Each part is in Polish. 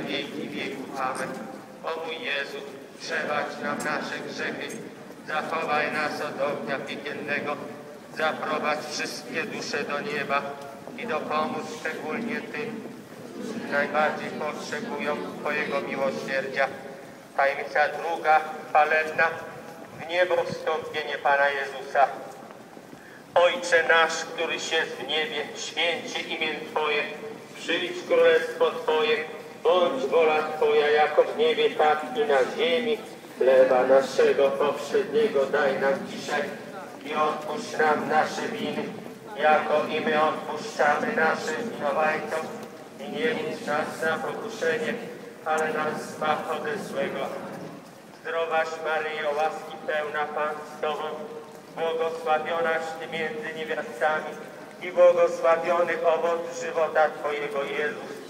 na wieki wieków. Amen. O mój Jezu, przebacz nam nasze grzechy, zachowaj nas od ognia piekielnego, zaprowadź wszystkie dusze do nieba i dopomóż szczególnie tym, którzy najbardziej potrzebują Twojego miłosierdzia. Tajemnica druga, chwalebna, w niebo wstąpienie Pana Jezusa. Ojcze nasz, któryś jest w niebie, święcie imię Twoje, przyjdź królestwo Twoje, bądź wola Twoja jako w niebie, tak i na ziemi. Chleba naszego poprzedniego daj nam dzisiaj i odpuść nam nasze winy, jako i my odpuszczamy naszym winowajcom. I nie wódź nas na pokuszenie, ale nas zbaw ode złego. Zdrowaś Maryjo, łaski pełna Pan z Tobą, błogosławionaś Ty między niewiastami i błogosławiony owoc żywota Twojego Jezus.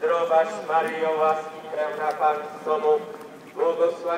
Zdrowaś Maryjo, łaski pełna Pan z Tobą, błogosławiona